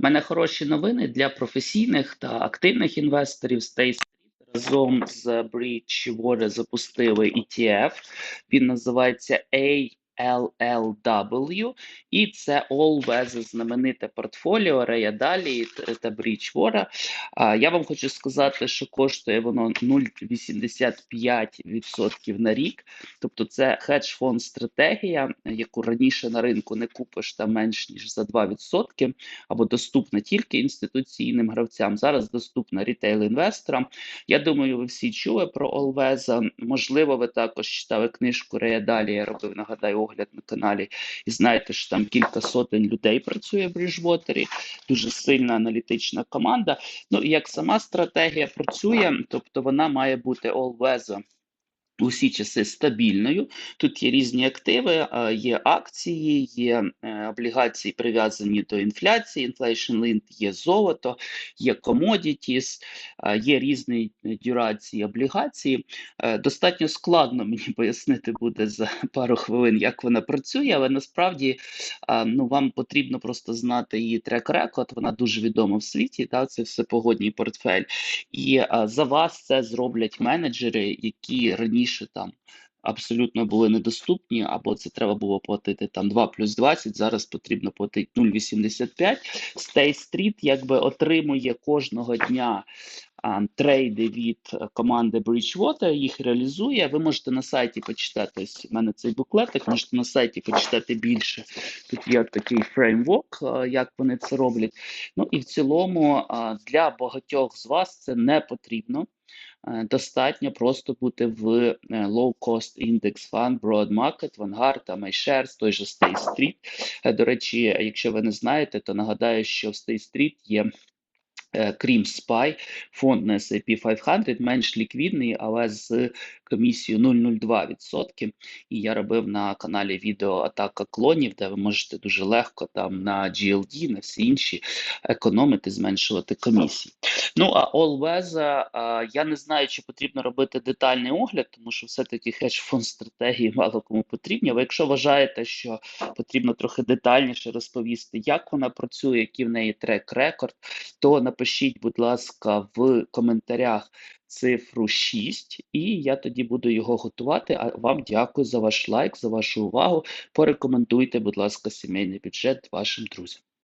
У мене хороші новини для професійних та активних інвесторів. Stay Street разом з Bridgewater запустили ETF. Він називається ALLW, і це Always знамените портфоліо Рея Далі та Bridgewater. Я вам хочу сказати, що коштує воно 0,85% на рік. Тобто це хедж-фонд стратегія, яку раніше на ринку не купиш там менш ніж за 2%, або доступна тільки інституційним гравцям. Зараз доступна рітейл-інвесторам. Я думаю, ви всі чули про Олвеза. Можливо, ви також читали книжку Рея Далі. Я робив, нагадаю, огляд на каналі. І знаєте, що там кілька сотень людей працює в Bridgewater, дуже сильна аналітична команда. Ну як сама стратегія працює, тобто вона має бути always усі часи стабільною. Тут є різні активи, є акції, є е, облігації прив'язані до інфляції, inflation linked, є золото, є commodities, є різні дюрації облігації. Е, Достатньо складно мені пояснити буде за пару хвилин, як вона працює, але насправді ну, вам потрібно просто знати її трек-рекорд. Вона дуже відома в світі. Та, це все погодній портфель. І за вас це зроблять менеджери, які раніше там. Абсолютно були недоступні, або це треба було платити там 2 плюс 20, зараз потрібно платити 0,85. State Street якби отримує кожного дня трейди від е, команди Bridgewater, їх реалізує. Ви можете на сайті почитати. Ось у мене цей буклетик, можете на сайті почитати більше. Тут є такий фреймворк, е, як вони це роблять. Ну і в цілому для багатьох з вас це не потрібно. Е, Достатньо просто бути в Low Cost Index Fund, Broad Market, Vanguard, iShares, той же Stay Street. До речі, якщо ви не знаєте, то нагадаю, що в Stay Street є крім SPY, фонд на S&P 500 менш ліквідний, але з комісією 0,02%. І я робив на каналі відео Атака клонів, де ви можете дуже легко там на GLD, на всі інші економити, зменшувати комісії. Ну а Allwez, я не знаю, чи потрібно робити детальний огляд, тому що все-таки хедж-фонд стратегії мало кому потрібні. Але якщо вважаєте, що потрібно трохи детальніше розповісти, як вона працює, який в неї трек-рекорд, то напишіть, будь ласка, в коментарях цифру 6, і я тоді буду його готувати. А вам дякую за ваш лайк, за вашу увагу. Порекомендуйте, будь ласка, сімейний бюджет вашим друзям.